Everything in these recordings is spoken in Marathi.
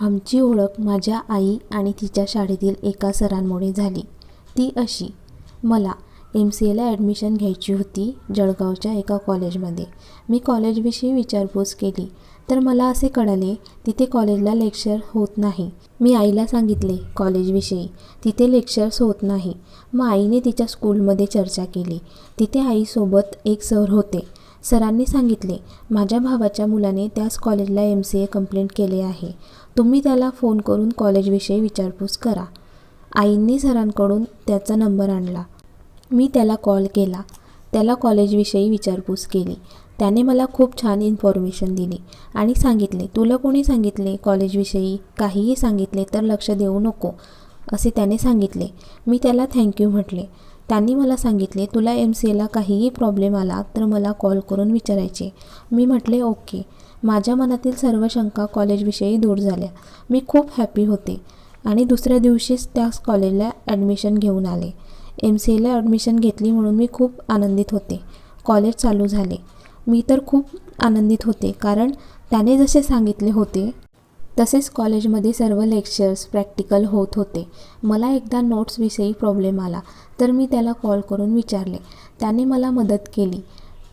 आमची ओळख माझ्या आई आणि तिच्या शाळेतील एका सरांमुळे झाली. ती अशी मला एम सी एला ॲडमिशन घ्यायची होती जळगावच्या एका कॉलेजमध्ये मी कॉलेजविषयी विचारपूस केली. तर मला असे कळाले तिथे कॉलेजला लेक्चर होत नाही. मी आईला सांगितले कॉलेजविषयी तिथे लेक्चर्स होत नाही. मग आईने तिच्या स्कूलमध्ये चर्चा केली. तिथे आईसोबत एक सर होते. सरांनी सांगितले माझ्या भावाच्या मुलाने त्याच कॉलेजला एम सी ए कंप्लेंट केले आहे. तुम्ही त्याला फोन करून कॉलेजविषयी विचारपूस करा. आईंनी सरांकडून त्याचा नंबर आणला. मी त्याला कॉल केला. त्याला कॉलेजविषयी विचारपूस केली. त्याने मला खूप छान इन्फॉर्मेशन दिली आणि सांगितले तुला कोणी सांगितले कॉलेजविषयी? काहीही सांगितले तर लक्ष देऊ नको. असे त्याने सांगितले. मी त्याला थँक्यू म्हटले. त्यांनी मला सांगितले तुला एम सी एला काहीही प्रॉब्लेम आला तर मला कॉल करून विचारायचे. मी म्हटले ओके. माझ्या मनातील सर्व शंका कॉलेजविषयी दूर झाल्या. मी खूप हॅपी होते आणि दुसऱ्या दिवशीच त्याच कॉलेजला ॲडमिशन घेऊन आले. एम सी एला ॲडमिशन घेतली म्हणून मी खूप आनंदित होते. कॉलेज चालू झाले. मी तर खूप आनंदित होते कारण त्याने जसे सांगितले होते तसेच कॉलेजमध्ये सर्व लेक्चर्स प्रॅक्टिकल होत होते. मला एकदा नोट्सविषयी प्रॉब्लेम आला तर मी त्याला कॉल करून विचारले. त्याने मला मदत केली.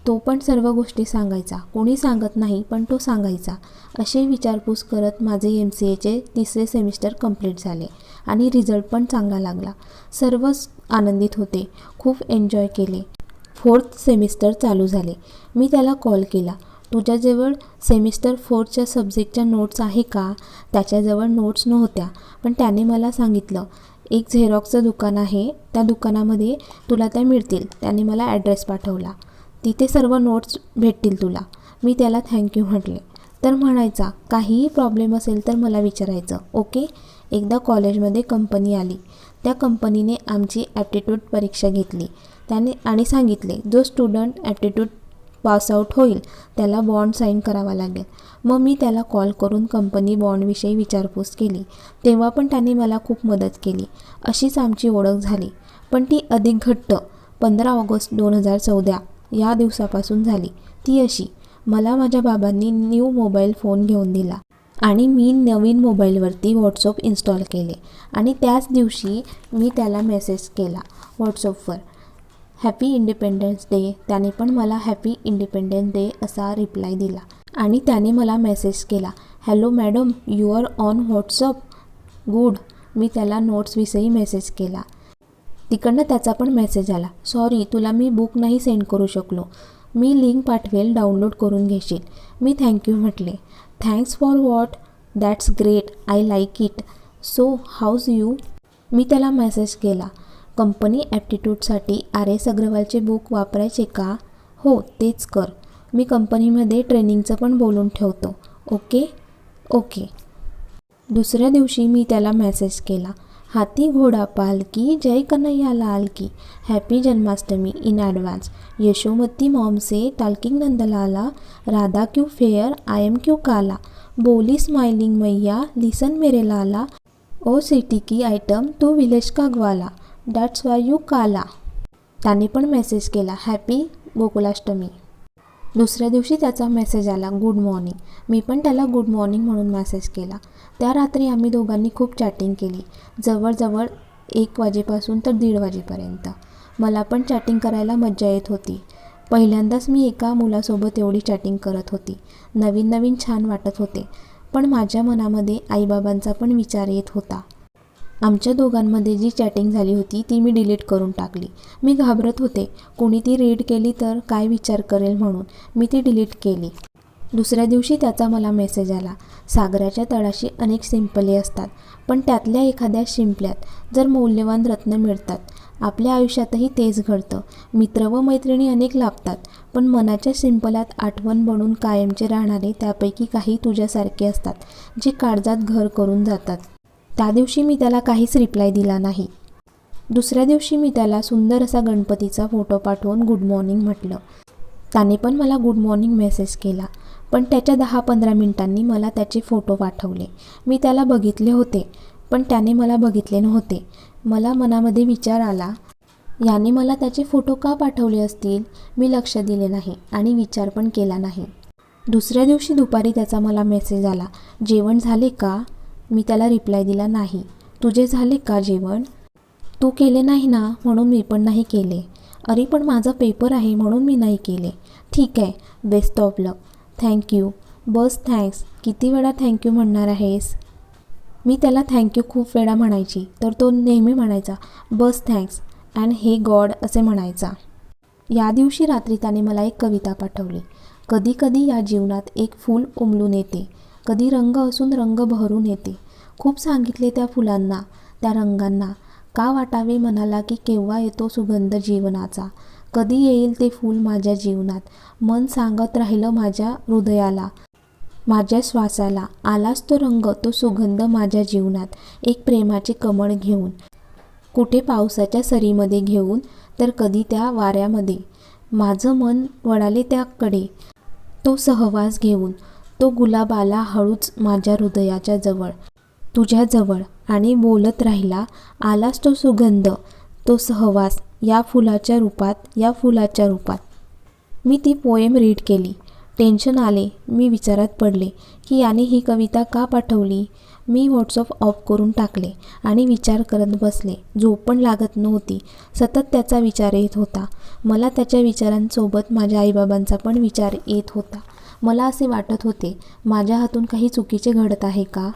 तो पण सर्व गोष्टी सांगायचा. कोणी सांगत नाही पण तो सांगायचा. असे विचारपूस करत माझे एम सी एचे तिसरे सेमिस्टर कंप्लीट झाले आणि रिझल्ट पण चांगला लागला. सर्वच आनंदित होते. खूप एन्जॉय केले. फोर्थ सेमिस्टर चालू झाले. मी त्याला कॉल केला. तुझ्याजवळ सेमिस्टर फोरच्या सब्जेक्टच्या नोट्स आहे का? त्याच्याजवळ नोट्स नव्हत्या. पण त्याने मला सांगितलं एक झेरॉक्सचं दुकान आहे त्या दुकानामध्ये तुला त्या मिळतील. त्याने मला ॲड्रेस पाठवला. तिथे सर्व नोट्स भेटतील तुला. मी त्याला थँक्यू म्हटले. तर म्हणायचा काहीही प्रॉब्लेम असेल तर मला विचारायचं ओके? एकदा कॉलेजमध्ये कंपनी आली. त्या कंपनीने आमची ॲप्टिट्यूड परीक्षा घेतली. त्याने आणि सांगितले जो स्टुडंट ॲप्टिट्यूड पासआउट होईल त्याला बॉन्ड साईन करावा लागेल. मग मी त्याला कॉल करून कंपनी बॉन्डविषयी विचारपूस केली. तेव्हा पण त्याने मला खूप मदत केली. अशीच आमची ओळख झाली. पण ती अधिक घट्ट पंधरा ऑगस्ट दोन हजार चौदा या दिवसापासून झाली. ती अशी मला माझ्या बाबांनी न्यू मोबाईल फोन घेऊन दिला आणि मी नवीन मोबाईलवरती व्हॉट्सअप इन्स्टॉल केले. आणि त्याच दिवशी मी त्याला मेसेज केला व्हॉट्सअपवर. हॅपी इंडिपेंडन्स डे त्याने पण मला हॅपी इंडिपेंडन्स डे असा रिप्लाय दिला. आणि त्याने मला मेसेज केला. Hello madam you are on WhatsApp good मी त्याला नोट्सविषयी मेसेज केला. तिकडनं त्याचा पण मेसेज आला. सॉरी तुला मी बुक नाही सेंड करू शकलो. मी लिंक पाठवेल डाउनलोड करून घेशील. मी थँक्यू म्हटले. Thanks for what that's great I like it so how's you मी त्याला मेसेज केला. कंपनी ॲप्टिट्यूडसाठी आर एस अग्रवालचे बुक वापरायचे का? हो तेच कर. मी कंपनीमध्ये ट्रेनिंगचं पण बोलून ठेवतो. ओके? ओके. दुसऱ्या दिवशी मी त्याला मेसेज केला. हाती घोडा पालकी जय कन्हैया लाल की. Happy Janmashtami in advance. Yashomati मॉमसे talking Nandlala Radha क्यू फेअर आय एम क्यू काला. बोली स्माइलिंग मैया लिसन मेरे लाला ओ सिटी की आयटम तू विलेज का ग्वाला डॅट्स वाय यू काला त्याने पण मेसेज केला हॅपी गोकुलाष्टमी. दुसऱ्या दिवशी त्याचा मेसेज आला गुड मॉर्निंग मी पण त्याला गुड मॉर्निंग म्हणून मेसेज केला. त्या रात्री आम्ही दोघांनी खूप चॅटिंग केली. जवळजवळ एक वाजेपासून तर दीड वाजेपर्यंत. मला पण चॅटिंग करायला मज्जा येत होती. पहिल्यांदाच मी एका मुलासोबत एवढी चॅटिंग करत होती. नवीन नवीन छान वाटत होते. पण माझ्या मनामध्ये आईबाबांचा पण विचार येत होता. आमच्या दोघांमध्ये जी चॅटिंग झाली होती ती मी डिलीट करून टाकली. मी घाबरत होते. कोणी ती रीड केली तर काय विचार करेल म्हणून मी ती डिलीट केली. दुसऱ्या दिवशी त्याचा मला मेसेज आला. सागराच्या तळाशी अनेक शिंपले असतात पण त्यातल्या एखाद्या शिंपल्यात जर मौल्यवान रत्न मिळतात. आपल्या आयुष्यातही तेच घडतं. मित्र व मैत्रिणी अनेक लाभतात पण मनाच्या शिंपलात आठवण बनून कायमचे राहणारे त्यापैकी काही तुझ्यासारखे असतात जे काळजात घर करून जातात. त्या दिवशी मी त्याला काहीच रिप्लाय दिला नाही. दुसऱ्या दिवशी मी त्याला सुंदर असा गणपतीचा फोटो पाठवून गुड मॉर्निंग म्हटलं. त्याने पण मला गुड मॉर्निंग मेसेज केला पण त्याच्या दहा पंधरा मिनिटांनी मला त्याचे फोटो पाठवले. मी त्याला बघितले होते पण त्याने मला बघितले नव्हते. मला मनामध्ये विचार आला याने मला त्याचे फोटो का पाठवले असतील? मी लक्ष दिले नाही आणि विचार पण केला नाही. दुसऱ्या दिवशी दुपारी त्याचा मला मेसेज आला जेवण झाले का? मी त्याला रिप्लाय दिला नाही. तुझे झाले का जेवण? तू केले नाही ना म्हणून मी पण नाही केले. अरे पण माझा पेपर आहे म्हणून मी नाही केले. ठीक आहे best of luck thank you bus thanks किती वेळा थँक्यू म्हणणार आहेस? मी त्याला थँक्यू खूप वेळा म्हणायची तर तो नेहमी म्हणायचा बस थँक्स अँड हे गॉड असे म्हणायचा. या दिवशी रात्री त्याने मला एक कविता पाठवली. कधी कधी या जीवनात एक फूल उमलून येते. कधी रंग असून रंग बहरून येते. खूप सांगितले त्या फुलांना त्या रंगांना. का वाटावे म्हणाला की केव्हा येतो सुगंध जीवनाचा? कधी येईल ते फूल माझ्या जीवनात? मन सांगत राहिलं माझ्या हृदयाला माझ्या श्वासाला. आलाच तो रंग तो सुगंध माझ्या जीवनात. एक प्रेमाचे कमळ घेऊन. कुठे पावसाच्या सरीमध्ये घेऊन? तर कधी त्या वाऱ्यामध्ये. माझं मन वळाले त्याकडे. तो सहवास घेऊन. तो गुलाब आला हळूच माझ्या हृदयाच्या जवळ तुझ्याजवळ आणि बोलत राहिला आलाच तो सुगंध तो सहवास या फुलाच्या रूपात या फुलाच्या रूपात. मी ती पोएम रीड केली. टेन्शन आले मी विचारात पडले की याने ही कविता का पाठवली? मी व्हॉट्सअप ऑफ करून टाकले आणि विचार करत बसले. झोप पण लागत नव्हती सतत त्याचा विचार येत होता. मला त्याच्या विचारांसोबत माझ्या आईबाबांचा पण विचार येत होता. मला असे वाटत होते माझ्या हातून काही चुकीचे घडत आहे का?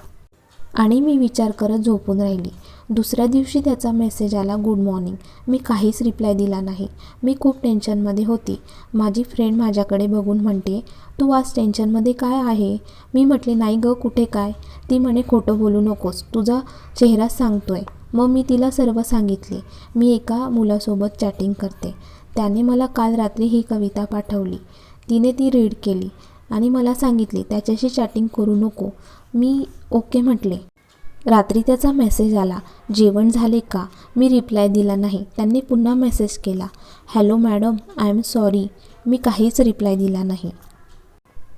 आणि मी विचार करत झोपून राहिली. दुसऱ्या दिवशी त्याचा मेसेज आला गुड मॉर्निंग मी काहीच रिप्लाय दिला नाही. मी खूप टेन्शनमध्ये होती. माझी फ्रेंड माझ्याकडे बघून म्हणते तू आज टेन्शनमध्ये काय आहे? मी म्हटले नाही गं कुठे काय? ती म्हणे खोटं बोलू नकोस. तुझा चेहरा सांगतोय. मग मी तिला सर्व सांगितले. मी एका मुलासोबत चॅटिंग करते. त्याने मला काल रात्री ही कविता पाठवली. तिने ती रीड केली आणि मला सांगितले त्याच्याशी चॅटिंग करू नको. मी ओके म्हटले. रात्री त्याचा मेसेज आला जेवण झाले का? मी रिप्लाय दिला नाही. त्यांनी पुन्हा मेसेज केला hello madam I am sorry मी काहीच रिप्लाय दिला नाही.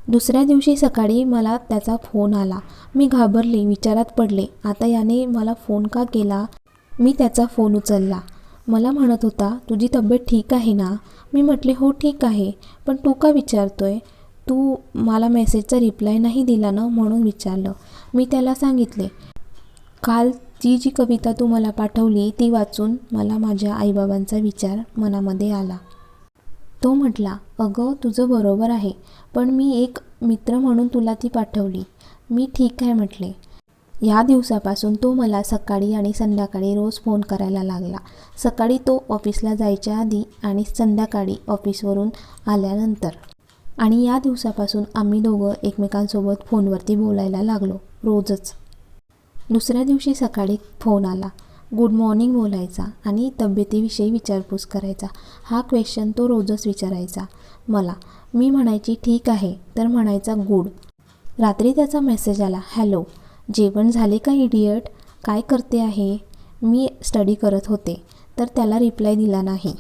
दुसऱ्या दिवशी सकाळी मला त्याचा फोन आला. मी घाबरले विचारात पडले आता याने मला फोन का केला? मी त्याचा फोन उचलला. मला म्हणत होता तुझी तब्येत ठीक आहे ना? मी म्हटले हो ठीक आहे पण तू का विचारतोय? तू मला मेसेजचा रिप्लाय नाही दिला ना म्हणून विचारलं. मी त्याला सांगितले काल ती जी कविता तू मला पाठवली ती वाचून मला माझ्या आईबाबांचा विचार मनामध्ये आला. तो म्हटला अगं तुझं बरोबर आहे पण मी एक मित्र म्हणून तुला ती पाठवली. मी ठीक आहे म्हटले. या दिवसापासून तो मला सकाळी आणि संध्याकाळी रोज फोन करायला लागला. सकाळी तो ऑफिसला जायच्या आधी आणि संध्याकाळी ऑफिसवरून आल्यानंतर. आणि या दिवसापासून आम्ही दोघं एकमेकांसोबत फोनवरती बोलायला लागलो रोजच. दुसऱ्या दिवशी सकाळी फोन आला. गुड मॉर्निंग बोलायचा आणि तब्येतीविषयी विचारपूस करायचा. हा क्वेश्चन तो रोजच विचारायचा. मला मी म्हणायची ठीक आहे तर म्हणायचा गुड. रात्री त्याचा मेसेज आला हॅलो जेवण झाले का इडियट? काय करते आहे? मी स्टडी करत होते तर त्याला रिप्लाय दिला नाही.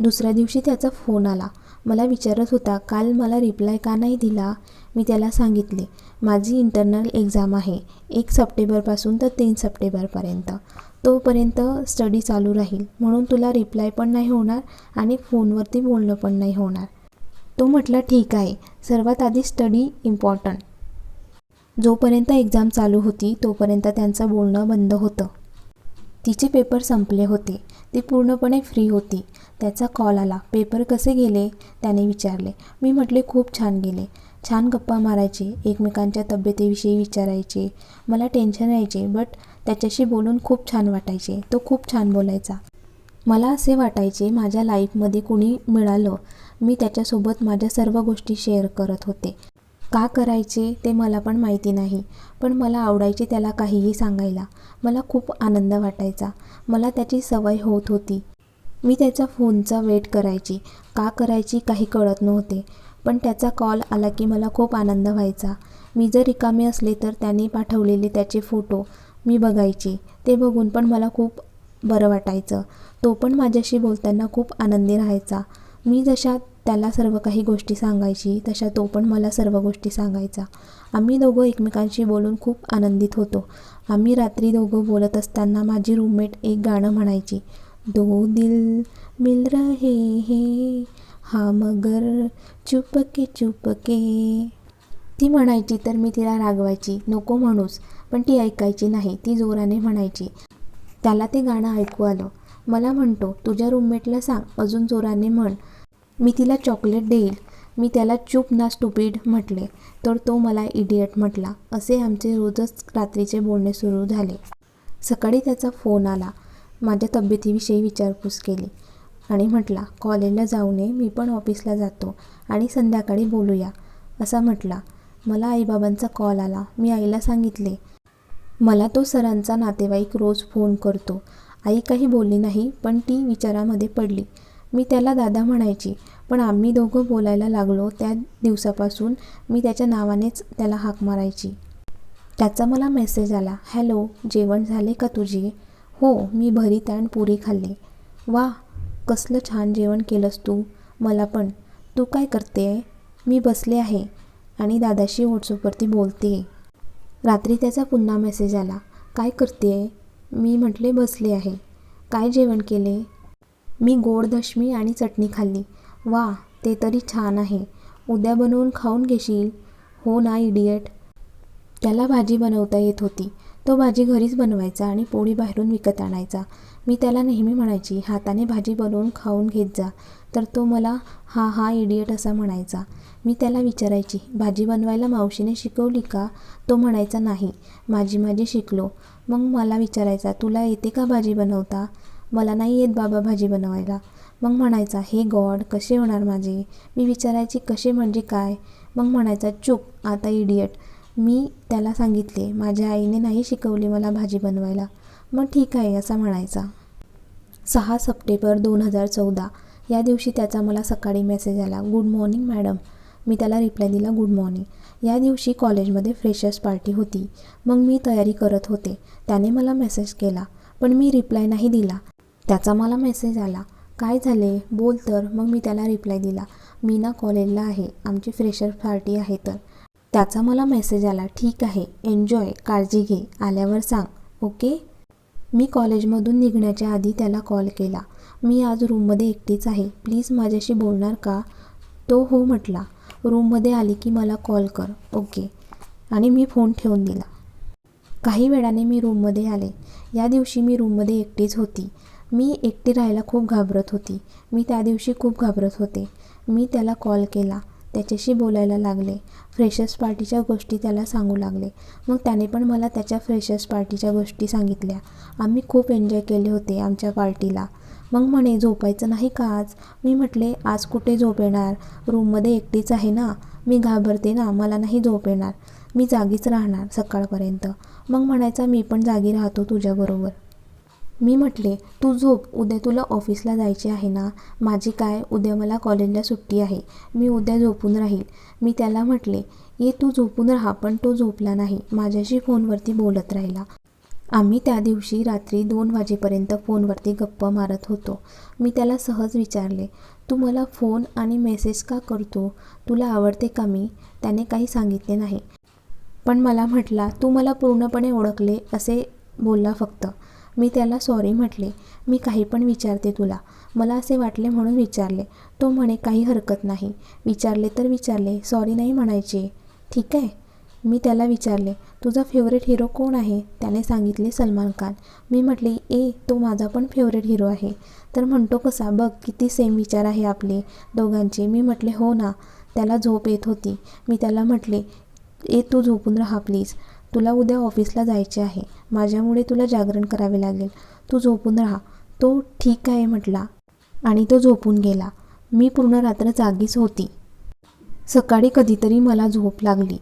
दुसऱ्या दिवशी त्याचा फोन आला मला विचारत होता काल मला रिप्लाय का नाही दिला? मी त्याला सांगितले माझी इंटरनल एक्झाम आहे एक सप्टेंबरपासून तर तीन सप्टेंबरपर्यंत. तोपर्यंत स्टडी चालू राहील. म्हणून तुला रिप्लाय पण नाही होणार आणि फोनवरती बोलणं पण नाही होणार. तो म्हटलं ठीक आहे. सर्वात आधी स्टडी इम्पॉर्टंट जोपर्यंत एक्झाम चालू होती तोपर्यंत त्यांचं बोलणं बंद होतं. तिचे पेपर संपले होते. ती पूर्णपणे फ्री होती. त्याचा कॉल आला. पेपर कसे गेले? त्याने विचारले. मी म्हटले खूप छान गेले. छान गप्पा मारायचे. एकमेकांच्या तब्येतीविषयी विचारायचे. मला टेन्शन यायचे बट त्याच्याशी बोलून खूप छान वाटायचे. तो खूप छान बोलायचा. मला असे वाटायचे माझ्या लाईफमध्ये कुणी मिळालं मी त्याच्यासोबत माझ्या सर्व गोष्टी शेअर करत होते. का करायचे ते मला पण माहिती नाही. पण मला आवडायचे त्याला काहीही सांगायला. मला खूप आनंद वाटायचा. मला त्याची सवय होत होती. मी त्याचा फोनचा वेट करायची. का करायची काही कळत नव्हते. पण त्याचा कॉल आला की मला खूप आनंद व्हायचा. मी जर रिकामे असले तर त्याने पाठवलेले त्याचे फोटो मी बघायचे. ते बघून पण मला खूप बरं वाटायचं. तो पण माझ्याशी बोलताना खूप आनंदी राहायचा. मी जशा त्याला सर्व काही गोष्टी सांगायची तशा तो पण मला सर्व गोष्टी सांगायचा. आम्ही दोघं एकमेकांशी बोलून खूप आनंदित होतो. आम्ही रात्री दोघं बोलत असताना माझी रूममेट एक गाणं म्हणायची दो दिल मिल रहे हे हा मगर चुपके चुपके. ती म्हणायची तर मी तिला रागवायची नको म्हणूस. पण ती ऐकायची नाही ती जोराने म्हणायची. त्याला ते गाणं ऐकू आलं. मला म्हणतो तुझ्या रूममेटला सांग अजून जोराने म्हण. मी तिला चॉकलेट देईल. मी त्याला चूप ना स्टुपीड म्हटले तर तो मला इडियट म्हटला असे आमचे रोजच रात्रीचे बोलणे सुरू झाले. सकाळी त्याचा फोन आला. माझ्या तब्येतीविषयी विचारपूस केली आणि म्हटला कॉलेजला जाऊ नये मी पण ऑफिसला जातो आणि संध्याकाळी बोलूया. असा म्हटला. मला आईबाबांचा कॉल आला. मी आईला सांगितले मला तो सरांचा नातेवाईक रोज फोन करतो. आई काही बोलली नाही पण ती विचारामध्ये पडली. मी त्याला दादा म्हणायची पण आम्ही दोघं बोलायला लागलो त्या दिवसापासून. मी त्याच्या नावानेच त्याला हाक मारायची. त्याचा मला मेसेज आला हॅलो जेवण झाले का तुझी? हो मी भरीत आणि पुरी खाल्ली. वा कसलं छान जेवण केलंस तू. मला पण. तू काय करते? आहे मी बसले आहे. आणि दादाशी व्हॉट्सअपवरती बोलते. रात्री त्याचा पुन्हा मेसेज आला काय करते? आहे मी म्हटले बसले आहे. काय जेवण केले? मी गोड दशमी आणि चटणी खाल्ली. वा ते तरी छान आहे. उद्या बनवून खाऊन घेशील. हो ना इडियट त्याला भाजी बनवता येत होती. तो भाजी घरीच बनवायचा आणि पोळी बाहेरून विकत आणायचा. मी त्याला नेहमी म्हणायची हाताने भाजी बनवून खाऊन घेत जा. तर तो मला हा हा इडियट असा म्हणायचा. मी त्याला विचारायची भाजी बनवायला मावशीने शिकवली का? तो म्हणायचा नाही माझी माझी शिकलो. मग मला विचारायचा तुला येते का भाजी बनवता? मला नाही येत बाबा भाजी बनवायला. मग म्हणायचा हे गॉड कसे होणार माझे? मी विचारायची कसे म्हणजे काय? मग म्हणायचा चूप आता इडियट. मी त्याला सांगितले माझ्या आईने नाही शिकवली मला भाजी बनवायला. मग ठीक आहे असा म्हणायचा. सहा सप्टेंबर दोन हजार चौदा या दिवशी त्याचा मला सकाळी मेसेज आला गुड मॉर्निंग मॅडम. मी त्याला रिप्लाय दिला गुड मॉर्निंग. या दिवशी कॉलेजमध्ये फ्रेशर्स पार्टी होती. मग मी तयारी करत होते. त्याने मला मेसेज केला पण मी रिप्लाय नाही दिला. त्याचा मला मेसेज आला काय झाले? बोल तर. मग मी त्याला रिप्लाय दिला. मी ना कॉलेजला आहे. आमची फ्रेशर पार्टी आहे तर. त्याचा मला मेसेज आला. ठीक आहे. एन्जॉय काळजी घे. आल्यावर सांग. ओके मी कॉलेजमधून निघण्याच्या आधी त्याला कॉल केला. मी आज रूममध्ये एकटीच आहे. प्लीज माझ्याशी बोलणार का? तो हो म्हटला. रूममध्ये आली की मला कॉल कर. ओके आणि मी फोन ठेवून दिला. काही वेळाने मी रूममध्ये आले. या दिवशी मी रूममध्ये एकटीच होती. मी एकटी राहायला खूप घाबरत होती. मी त्या दिवशी खूप घाबरत होते. मी त्याला कॉल केला. त्याच्याशी बोलायला लागले. फ्रेशर्स पार्टीच्या गोष्टी त्याला सांगू लागले. मग त्याने पण मला त्याच्या फ्रेशर्स पार्टीच्या गोष्टी सांगितल्या. आम्ही खूप एन्जॉय केले होते आमच्या पार्टीला मग म्हणे झोपायचं नाही का आज? मी म्हटले आज कुठे झोप येणार? रूममध्ये एकटीच आहे ना. मी घाबरते ना. मला नाही झोप येणार. मी जागीच राहणार सकाळपर्यंत. मग म्हणायचा मी पण जागी राहतो तुझ्याबरोबर मी म्हटले तू झोप उद्या तुला ऑफिसला जायचे आहे ना? माझी काय? उद्या मला कॉलेजला सुट्टी आहे. मी उद्या झोपून राहील. मी त्याला म्हटले ये तू झोपून राहा पण तो झोपला नाही. माझ्याशी फोनवरती बोलत राहिला. आम्ही त्या दिवशी रात्री दोन वाजेपर्यंत फोनवरती गप्पा मारत होतो. मी त्याला सहज विचारले तू मला फोन आणि मेसेज का करतो? तुला आवडते का मी? त्याने काही सांगितले नाही. पण मला म्हटला तू मला पूर्णपणे ओळखले असे बोलला फक्त. मी त्याला सॉरी म्हटले. मी काही पण विचारते तुला. मला असे वाटले म्हणून विचारले. तो म्हणे काही हरकत नाही. विचारले तर विचारले सॉरी नाही म्हणायचे. ठीक आहे. मी त्याला विचारले तुझा फेवरेट हिरो कोण आहे? त्याने सांगितले सलमान खान. मी म्हटले ए तो माझा पण फेवरेट हिरो आहे. तर म्हणतो कसा बघ किती सेम विचार आहे आपले दोघांचे. मी म्हटले हो ना. त्याला झोप येत होती. मी त्याला म्हटले ए तू झोपून राहा प्लीज तुला उद्या ऑफिसला जायचे आहे. माझ्यामुळे तुला जागरण करावे लागेल. तू झोपून राहा. तो ठीक आहे म्हटला आणि तो झोपून गेला. मी पूर्ण रात्र जागीच होती. सकाळी कधीतरी मला झोप लागली.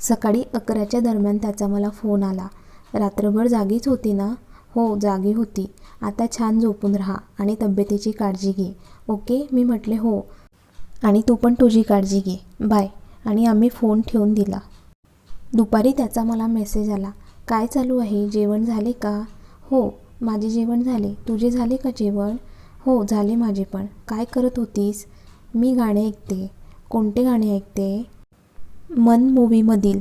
सकाळी अकराच्या दरम्यान त्याचा मला फोन आला. रात्रभर जागीच होती ना? हो जागी होती. आता छान झोपून राहा आणि तब्येतीची काळजी घे. ओके? मी म्हटले हो. आणि तू पण तुझी काळजी घे. बाय. आणि आम्ही फोन ठेवून दिला. दुपारी त्याचा मला मेसेज आला. काय चालू आहे? जेवण झाले का? हो माझे जेवण झाले. तुझे झाले का जेवण? हो झाले माझे पण. काय करत होतीस? मी गाणे ऐकते. कोणते गाणे ऐकते? मन मूवीमधील.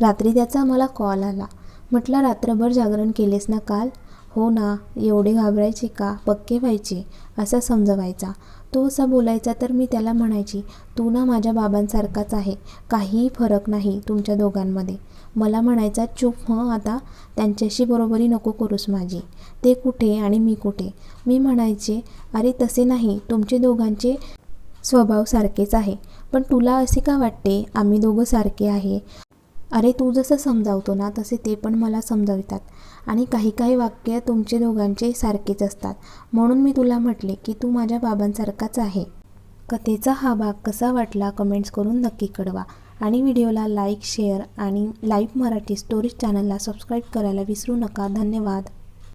रात्री त्याचा मला कॉल आला. म्हटलं रात्रभर जागरण केलेस ना काल? हो ना. एवढे घाबरायचे का? पक्के व्हायचे. असा समजवायचा. तो असा बोलायचा तर मी त्याला म्हणायची तू ना माझ्या बाबांसारखाच आहे. काहीही फरक नाही तुमच्या दोघांमध्ये. मला म्हणायचा चूप हं आता त्यांच्याशी बरोबरी नको करूस माझी. ते कुठे आणि मी कुठे? मी म्हणायचे अरे तसे नाही. तुमचे दोघांचे स्वभाव सारखेच आहे. पण तुला असे का वाटते? आम्ही दोघं सारखे आहे. अरे तू जसं समजावतो ना तसे ते पण मला समजावितात. आणि काही काही वाक्य तुमचे दोघांचे सारखेच असतात. म्हणून मी तुला म्हटले की तू माझ्या बाबांसारखाच आहे. कथेचा हा भाग कसा वाटला कमेंट्स करून नक्की कळवा. आणि व्हिडिओला लाईक शेअर आणि लाईव्ह मराठी स्टोरीज चॅनलला सबस्क्राईब करायला विसरू नका. धन्यवाद.